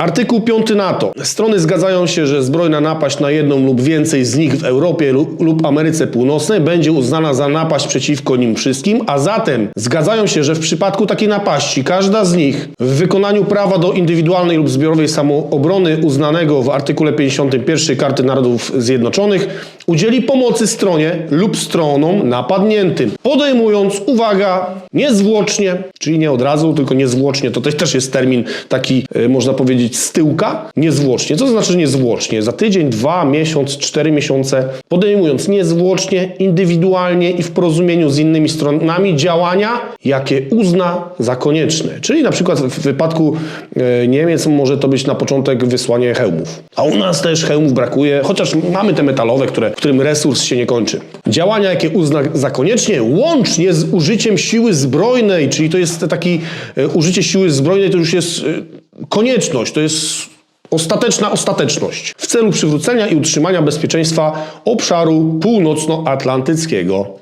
Artykuł 5 NATO. Strony zgadzają się, że zbrojna napaść na jedną lub więcej z nich w Europie lub, Ameryce Północnej będzie uznana za napaść przeciwko nim wszystkim, a zatem zgadzają się, że w przypadku takiej napaści każda z nich w wykonaniu prawa do indywidualnej lub zbiorowej samoobrony uznanego w artykule 51 Karty Narodów Zjednoczonych udzieli pomocy stronie lub stronom napadniętym, podejmując, uwaga, niezwłocznie, czyli nie od razu, tylko niezwłocznie, to też, jest termin taki, e, można powiedzieć, z tyłka, niezwłocznie. Co to znaczy niezwłocznie? Za tydzień, dwa, miesiąc, cztery miesiące, podejmując niezwłocznie, indywidualnie i w porozumieniu z innymi stronami działania, jakie uzna za konieczne. Czyli na przykład w wypadku e, Niemiec może to być na początek wysłanie hełmów. A u nas też hełmów brakuje, chociaż mamy te metalowe, które, którym resurs się nie kończy. Działania, jakie uzna za koniecznie, łącznie z użyciem siły zbrojnej, czyli to jest taki e, użycie siły zbrojnej, to już jest e, konieczność, to jest ostateczna ostateczność w celu przywrócenia i utrzymania bezpieczeństwa obszaru północnoatlantyckiego.